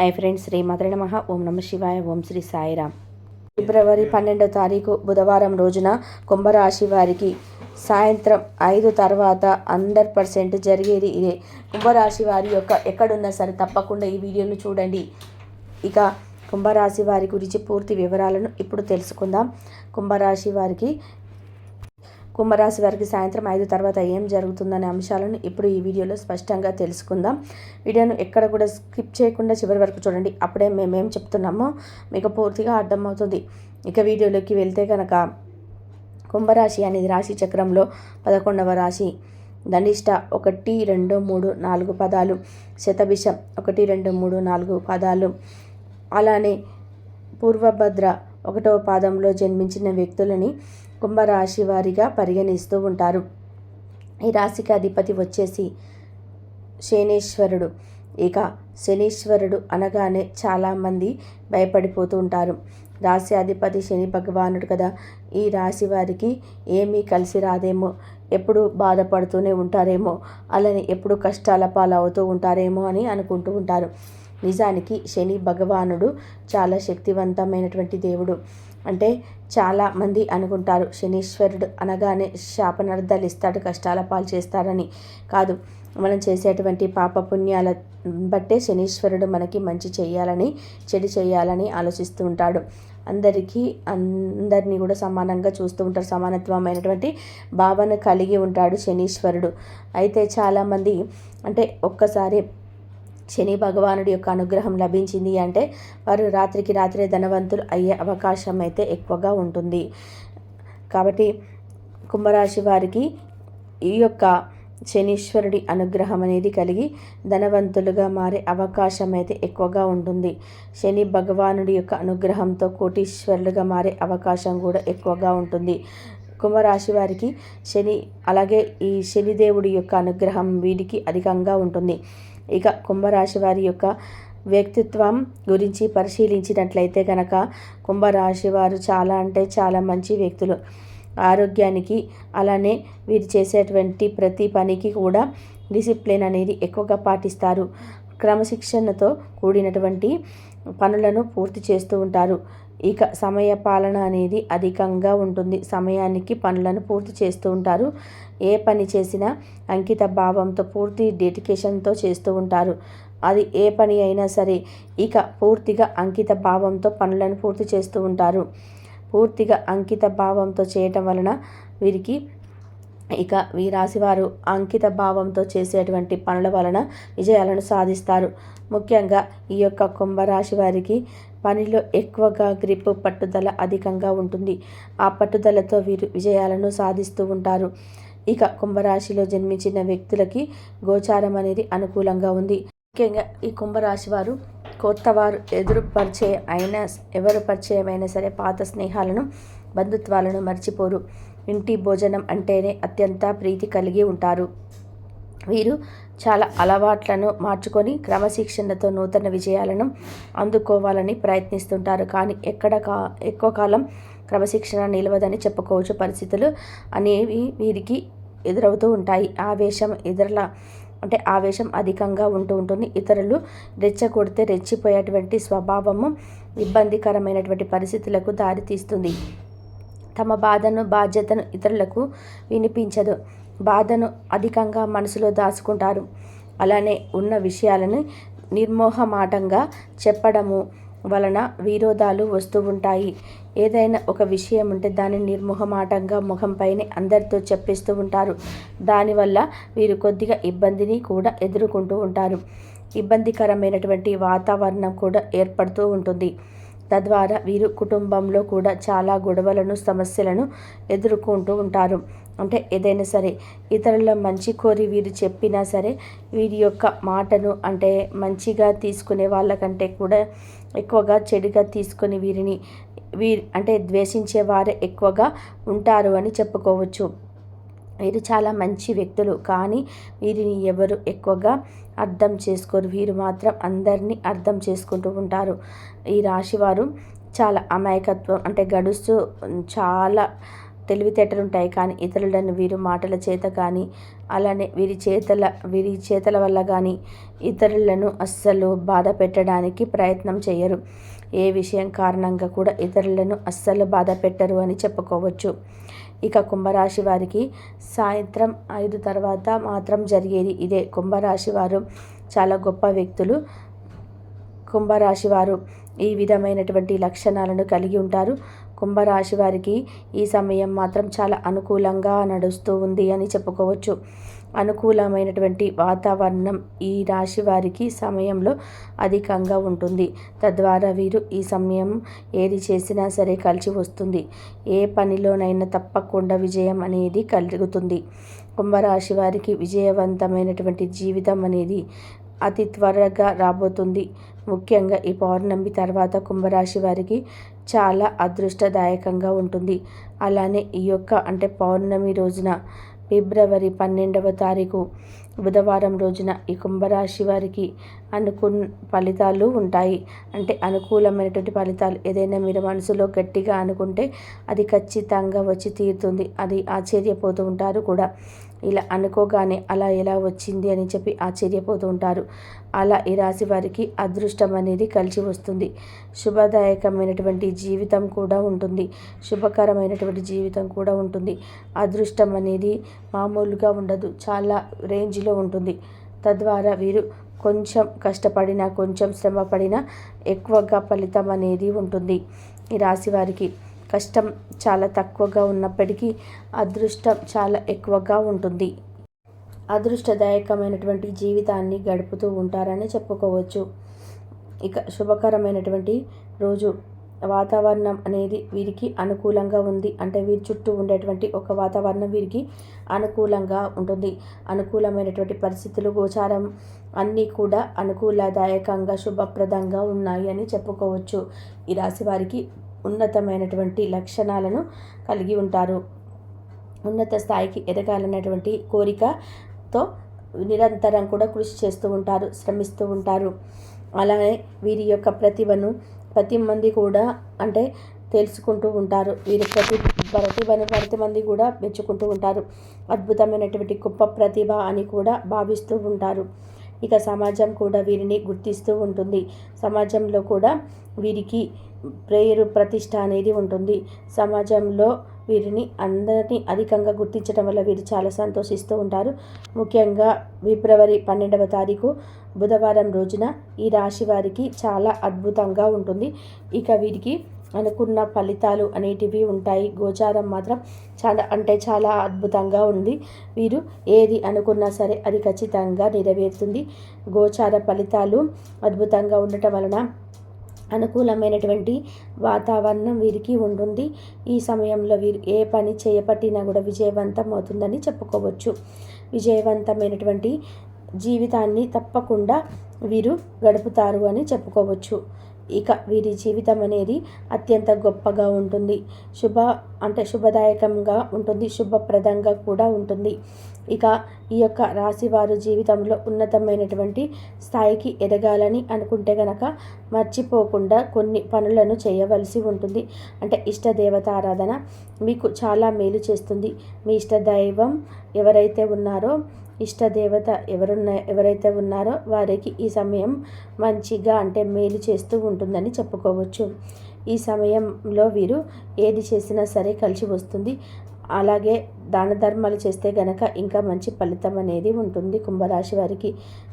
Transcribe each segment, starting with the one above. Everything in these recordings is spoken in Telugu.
హాయ్ ఫ్రెండ్స్ శ్రీ మధుర నమ. ఓం నమ శివాయ ఓం శ్రీ సాయిరామ్. ఫిబ్రవరి పన్నెండో తారీఖు బుధవారం రోజున కుంభరాశి వారికి సాయంత్రం ఐదు తర్వాత హండ్రెడ్ పర్సెంట్ జరిగేది ఇదే. కుంభరాశి వారి యొక్క ఎక్కడున్నా సరే తప్పకుండా ఈ వీడియోను చూడండి. ఇక కుంభరాశి వారి గురించి పూర్తి వివరాలను ఇప్పుడు తెలుసుకుందాం. కుంభరాశి వారికి కుంభరాశి వారికి సాయంత్రం ఐదు తర్వాత ఏం జరుగుతుందనే అంశాలను ఇప్పుడు ఈ వీడియోలో స్పష్టంగా తెలుసుకుందాం. వీడియోను ఎక్కడ కూడా స్కిప్ చేయకుండా చివరి వరకు చూడండి. అప్పుడే మేమేం చెప్తున్నామో మీకు పూర్తిగా అర్థమవుతుంది. ఇక వీడియోలోకి వెళ్తే కనుక కుంభరాశి అనేది రాశి చక్రంలో పదకొండవ రాశి. ధనిష్ట ఒకటి రెండు మూడు నాలుగు పదాలు. శతభిషం ఒకటి రెండు మూడు నాలుగు పదాలు. అలానే పూర్వభద్ర ఒకటవ పాదంలో జన్మించిన వ్యక్తులని కుంభరాశి వారిగా పరిగణిస్తూ ఉంటారు. ఈ రాశికి అధిపతి వచ్చేసి శనేశ్వరుడు. ఇక శనీశ్వరుడు అనగానే చాలామంది భయపడిపోతూ ఉంటారు. రాశి అధిపతి శని భగవానుడు కదా. ఈ రాశి వారికి ఏమీ కలిసి రాదేమో ఎప్పుడు బాధపడుతూనే ఉంటారేమో అలానే ఎప్పుడు కష్టాల పాలవుతూ ఉంటారేమో అని అనుకుంటూ ఉంటారు. నిజానికి శని భగవానుడు చాలా శక్తివంతమైనటువంటి దేవుడు. అంటే చాలా మంది అనుకుంటారు శనీశ్వరుడు అనగానే శాపనర్థాలు ఇస్తాడు కష్టాల పాలు చేస్తాడని కాదు మనం చేసేటువంటి పాప పుణ్యాల బట్టే శనీశ్వరుడు మనకి మంచి చేయాలని చెడు చేయాలని ఆలోచిస్తూ ఉంటాడు. అందరికీ అందరినీ కూడా సమానంగా చూస్తూ ఉంటారు సమానత్వమైనటువంటి భావన కలిగి ఉంటాడు శనీశ్వరుడు. అయితే చాలామంది అంటే ఒక్కసారి శని భగవానుడి యొక్క అనుగ్రహం లభించింది అంటే వారు రాత్రికి రాత్రే ధనవంతులు అయ్యే అవకాశం అయితే ఎక్కువగా ఉంటుంది. కాబట్టి కుంభరాశి వారికి ఈ యొక్క శనీశ్వరుడి అనుగ్రహం అనేది కలిగి ధనవంతులుగా మారే అవకాశం అయితే ఎక్కువగా ఉంటుంది. శని భగవానుడి యొక్క అనుగ్రహంతో కోటీశ్వరులుగా మారే అవకాశం కూడా ఎక్కువగా ఉంటుంది. కుంభరాశి వారికి శని అలాగే ఈ శనిదేవుడి యొక్క అనుగ్రహం వీడికి అధికంగా ఉంటుంది. ఇక కుంభరాశి వారి యొక్క వ్యక్తిత్వం గురించి పరిశీలించినట్లయితే కనుక కుంభరాశి వారు చాలా అంటే చాలా మంచి వ్యక్తులు. ఆరోగ్యానికి అలానే వీరు చేసేటువంటి ప్రతి పనికి కూడా డిసిప్లిన్ అనేది ఎక్కువగా పాటిస్తారు. క్రమశిక్షణతో కూడినటువంటి పనులను పూర్తి చేస్తూ ఉంటారు. ఇక సమయ పాలన అనేది అధికంగా ఉంటుంది. సమయానికి పనులను పూర్తి చేస్తూ ఉంటారు. ఏ పని చేసినా అంకిత భావంతో పూర్తి డెడికేషన్తో చేస్తూ ఉంటారు. అది ఏ పని అయినా సరే ఇక పూర్తిగా అంకిత భావంతో పనులను పూర్తి చేస్తూ ఉంటారు. పూర్తిగా అంకిత భావంతో చేయటం వలన వీరికి ఇక ఈ రాశివారు అంకిత భావంతో చేసేటువంటి పనుల వలన విజయాలను సాధిస్తారు. ముఖ్యంగా ఈ యొక్క కుంభరాశి వారికి పనిలో ఎక్కువగా గ్రిప్ పట్టుదల అధికంగా ఉంటుంది. ఆ పట్టుదలతో వీరు విజయాలను సాధిస్తూ ఉంటారు. ఇక కుంభరాశిలో జన్మించిన వ్యక్తులకి గోచారం అనేది అనుకూలంగా ఉంది. ముఖ్యంగా ఈ కుంభరాశి వారు కొత్త వారు ఎదురు పరిచయం అయినా ఎవరు పరిచయం అయినా సరే పాత స్నేహాలను బంధుత్వాలను మర్చిపోరు. ఇంటి భోజనం అంటేనే అత్యంత ప్రీతి కలిగి ఉంటారు. వీరు చాలా అలవాట్లను మార్చుకొని క్రమశిక్షణతో నూతన విజయాలను అందుకోవాలని ప్రయత్నిస్తుంటారు. కానీ ఎక్కడ కా ఎక్కువ కాలం క్రమశిక్షణ నిలవదని చెప్పుకోవచ్చు పరిస్థితులు అనేవి వీరికి ఎదురవుతూ ఉంటాయి. ఆవేశం ఇతరుల అంటే ఆవేశం అధికంగా ఉంటూ ఉంటుంది. ఇతరులు రెచ్చగొడితే రెచ్చిపోయేటువంటి స్వభావము ఇబ్బందికరమైనటువంటి పరిస్థితులకు దారితీస్తుంది. తమ బాధను బాధ్యతను ఇతరులకు వినిపించదు. బాధను అధికంగా మనసులో దాచుకుంటారు. అలానే ఉన్న విషయాలను నిర్మోహమాటంగా చెప్పడము వలన విరోధాలు వస్తూ ఉంటాయి. ఏదైనా ఒక విషయం ఉంటే దాన్ని నిర్మోహమాటంగా ముఖంపైనే అందరితో చెప్పిస్తూ ఉంటారు. దానివల్ల వీరు కొద్దిగా ఇబ్బందిని కూడా ఎదుర్కొంటూ ఉంటారు. ఇబ్బందికరమైనటువంటి వాతావరణం కూడా ఏర్పడుతూ ఉంటుంది. తద్వారా వీరు కుటుంబంలో కూడా చాలా గొడవలను సమస్యలను ఎదుర్కొంటూ ఉంటారు. అంటే ఏదైనా సరే ఇతరుల మంచి కోరి వీరు చెప్పినా సరే వీరి యొక్క మాటను అంటే మంచిగా తీసుకునే వాళ్ళకంటే కూడా ఎక్కువగా చెడుగా తీసుకొని వీరిని వీరి అంటే ద్వేషించే వారే ఎక్కువగా ఉంటారు అని చెప్పుకోవచ్చు. వీరు చాలా మంచి వ్యక్తులు కానీ వీరిని ఎవరు ఎక్కువగా అర్థం చేసుకోరు వీరు మాత్రం అందరినీ అర్థం చేసుకుంటూ ఉంటారు. ఈ రాశివారు చాలా అమాయకత్వం అంటే గడుస్తూ చాలా తెలివితేటలు ఉంటాయి. కానీ ఇతరులను వీరు మాటల చేత కానీ అలానే వీరి చేతల వీరి చేతల వల్ల కానీ ఇతరులను అస్సలు బాధ పెట్టడానికి ప్రయత్నం చేయరు. ఏ విషయం కారణంగా కూడా ఇతరులను అస్సలు బాధ పెట్టరు అని చెప్పుకోవచ్చు. ఇక కుంభరాశి వారికి సాయంత్రం ఐదు తర్వాత మాత్రం జరిగేది ఇదే. కుంభరాశి వారు చాలా గొప్ప వ్యక్తులు. కుంభరాశి వారు ఈ విధమైనటువంటి లక్షణాలను కలిగి ఉంటారు. కుంభరాశి వారికి ఈ సమయం మాత్రం చాలా అనుకూలంగా నడుస్తూ ఉంది అని చెప్పుకోవచ్చు. అనుకూలమైనటువంటి వాతావరణం ఈ రాశి వారికి సమయంలో అధికంగా ఉంటుంది. తద్వారా వీరు ఈ సమయం ఏది చేసినా సరే కలిసి వస్తుంది. ఏ పనిలోనైనా తప్పకుండా విజయం అనేది కలుగుతుంది. కుంభరాశి వారికి విజయవంతమైనటువంటి జీవితం అనేది అతి త్వరగా రాబోతుంది. ముఖ్యంగా ఈ పౌర్ణమి తర్వాత కుంభరాశి వారికి చాలా అదృష్టదాయకంగా ఉంటుంది. అలానే ఈ యొక్క అంటే పౌర్ణమి రోజున ఫిబ్రవరి పన్నెండవ తారీఖు. బుధవారం రోజున ఈ కుంభరాశి వారికి అనుకున్న ఫలితాలు ఉంటాయి. అంటే అనుకూలమైనటువంటి ఫలితాలు ఏదైనా మీరు మనసులో గట్టిగా అనుకుంటే అది ఖచ్చితంగా వచ్చి తీరుతుంది. అది ఆశ్చర్యపోతూ ఉంటారు కూడా. ఇలా అనుకోగానే అలా ఎలా వచ్చింది అని చెప్పి ఆశ్చర్యపోతూ ఉంటారు. అలా ఈ రాశి వారికి అదృష్టం అనేది కలిసి వస్తుంది. శుభదాయకమైనటువంటి జీవితం కూడా ఉంటుంది. శుభకరమైనటువంటి జీవితం కూడా ఉంటుంది. అదృష్టం అనేది మామూలుగా ఉండదు. చాలా రేంజ్ రేంజ్లో ఉంటుంది. తద్వారా వీరు కొంచెం కష్టపడినా కొంచెం శ్రమ పడినా ఎక్కువగా ఫలితం అనేది ఉంటుంది. ఈ రాశి వారికి కష్టం చాలా తక్కువగా ఉన్నప్పటికీ అదృష్టం చాలా ఎక్కువగా ఉంటుంది. అదృష్టదాయకమైనటువంటి జీవితాన్ని గడుపుతూ ఉంటారని చెప్పుకోవచ్చు. ఇక శుభకరమైనటువంటి రోజు వాతావరణం అనేది వీరికి అనుకూలంగా ఉంది. అంటే వీరి చుట్టూ ఉండేటువంటి ఒక వాతావరణం వీరికి అనుకూలంగా ఉంటుంది. అనుకూలమైనటువంటి పరిస్థితులు గోచారం అన్నీ కూడా అనుకూలదాయకంగా శుభప్రదంగా ఉన్నాయి అని చెప్పుకోవచ్చు. ఈ రాశి వారికి ఉన్నతమైనటువంటి లక్షణాలను కలిగి ఉంటారు. ఉన్నత స్థాయికి ఎదగాలన్నటువంటి కోరికతో నిరంతరం కూడా కృషి చేస్తూ ఉంటారు శ్రమిస్తూ ఉంటారు. అలానే వీరి యొక్క ప్రతిభను ప్రతి మంది కూడా అంటే తెలుసుకుంటూ ఉంటారు. వీరి ప్రతి ప్రతిభను ప్రతి మంది కూడా మెచ్చుకుంటూ ఉంటారు. అద్భుతమైనటువంటి గొప్ప ప్రతిభ అని కూడా భావిస్తూ ఉంటారు. ఇక సమాజం కూడా వీరిని గుర్తిస్తూ ఉంటుంది. సమాజంలో కూడా వీరికి ప్రేయరు ప్రతిష్ట అనేది ఉంటుంది. సమాజంలో వీరిని అందరినీ అధికంగా గుర్తించడం వల్ల వీరు చాలా సంతోషిస్తూ ఉంటారు. ముఖ్యంగా ఫిబ్రవరి పన్నెండవ తారీఖు బుధవారం రోజున ఈ రాశి వారికి చాలా అద్భుతంగా ఉంటుంది. ఇక వీరికి అనుకున్న ఫలితాలు అనేటివి ఉంటాయి. గోచారం మాత్రం చాలా అంటే చాలా అద్భుతంగా ఉంది. వీరు ఏది అనుకున్నా సరే అది ఖచ్చితంగా నెరవేరుతుంది. గోచార ఫలితాలు అద్భుతంగా ఉండటం వలన అనుకూలమైనటువంటి వాతావరణం వీరికి ఉంటుంది. ఈ సమయంలో వీరు ఏ పని చేయబట్టినా కూడా విజయవంతం అవుతుందని చెప్పుకోవచ్చు. విజయవంతమైనటువంటి జీవితాన్ని తప్పకుండా వీరు గడుపుతారు అని చెప్పుకోవచ్చు. ఇక వీరి జీవితం అనేది అత్యంత గొప్పగా ఉంటుంది. శుభ అంటే శుభదాయకంగా ఉంటుంది. శుభప్రదంగా కూడా ఉంటుంది. ఇక ఈ యొక్క రాశి వారు జీవితంలో ఉన్నతమైనటువంటి స్థాయికి ఎదగాలని అనుకుంటే గనక మర్చిపోకుండా కొన్ని పనులను చేయవలసి ఉంటుంది. అంటే ఇష్ట దేవత ఆరాధన మీకు చాలా మేలు చేస్తుంది. మీ ఇష్ట దైవం ఎవరైతే ఉన్నారో ఇష్టదేవత ఎవరున్న ఎవరైతే ఉన్నారో వారికి ఈ సమయం మంచిగా అంటే మేలు చేస్తూ ఉంటుందని చెప్పుకోవచ్చు. ఈ సమయంలో వీరు ఏది చేసినా సరే కలిసి వస్తుంది. అలాగే దాన ధర్మాలు చేస్తే గనక ఇంకా మంచి ఫలితం అనేది ఉంటుంది కుంభరాశి వారికి.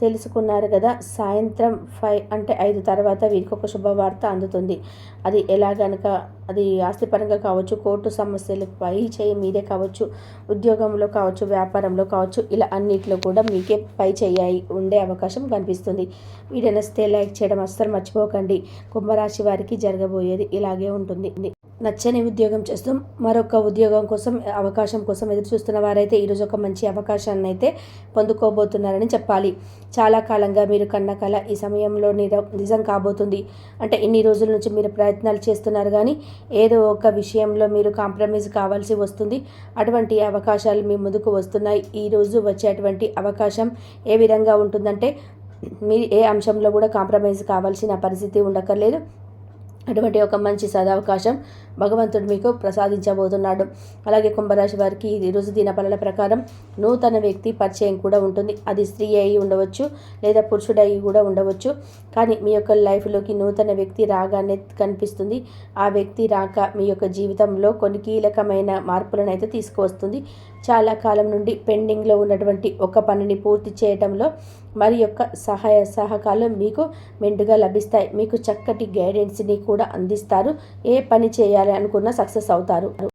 తెలుసుకున్నారు కదా. సాయంత్రం ఫైవ్ అంటే ఐదు తర్వాత వీరికి ఒక శుభవార్త అందుతుంది. అది ఎలా గనక అది ఆస్తిపరంగా కావచ్చు కోర్టు సమస్యలు పై చేయి మీదే కావచ్చు ఉద్యోగంలో కావచ్చు వ్యాపారంలో కావచ్చు ఇలా అన్నిట్లో కూడా మీకే పై చేయాయి ఉండే అవకాశం కనిపిస్తుంది. వీడియో నచ్చితే లైక్ చేయడం అస్సలు మర్చిపోకండి. కుంభరాశి వారికి జరగబోయేది ఇలాగే ఉంటుంది. నచ్చని ఉద్యోగం చేస్తూ మరొక ఉద్యోగం కోసం అవకాశం కోసం ఎదురు చూస్తున్న వారైతే ఈరోజు ఒక మంచి అవకాశాన్ని అయితే పొందుకోబోతున్నారని చెప్పాలి. చాలా కాలంగా మీరు కన్న కళ ఈ సమయంలో నిజం కాబోతుంది. అంటే ఇన్ని రోజుల నుంచి మీరు ప్రయత్నాలు చేస్తున్నారు కానీ ఏదో ఒక విషయంలో మీరు కాంప్రమైజ్ కావాల్సి వస్తుంది. అటువంటి అవకాశాలు మీ ముందుకు వస్తున్నాయి. ఈరోజు వచ్చేటువంటి అవకాశం ఏ విధంగా ఉంటుందంటే మీరు ఏ అంశంలో కూడా కాంప్రమైజ్ కావాల్సిన పరిస్థితి ఉండక్కర్లేదు. అటువంటి ఒక మంచి సదవకాశం భగవంతుడు మీకు ప్రసాదించబోతున్నాడు. అలాగే కుంభరాశి వారికి ఈరోజు రోజు దినఫలాల ప్రకారం నూతన వ్యక్తి పరిచయం కూడా ఉంటుంది. అది స్త్రీ అయి ఉండవచ్చు లేదా పురుషుడు కూడా ఉండవచ్చు. కానీ మీ యొక్క లైఫ్లోకి నూతన వ్యక్తి రాగానే కనిపిస్తుంది. ఆ వ్యక్తి రాక మీ యొక్క జీవితంలో కొన్ని కీలకమైన మార్పులను అయితే తీసుకువస్తుంది. చాలా కాలం నుండి పెండింగ్లో ఉన్నటువంటి ఒక పనిని పూర్తి చేయడంలో మరి యొక్క సహాయ సహకారం మీకు మెండుగా లభిస్తాయి. మీకు చక్కటి గైడెన్స్ని కూడా అందిస్తారు. ఏ పని చేయాలి అనుకున్న సక్సెస్ అవుతారు.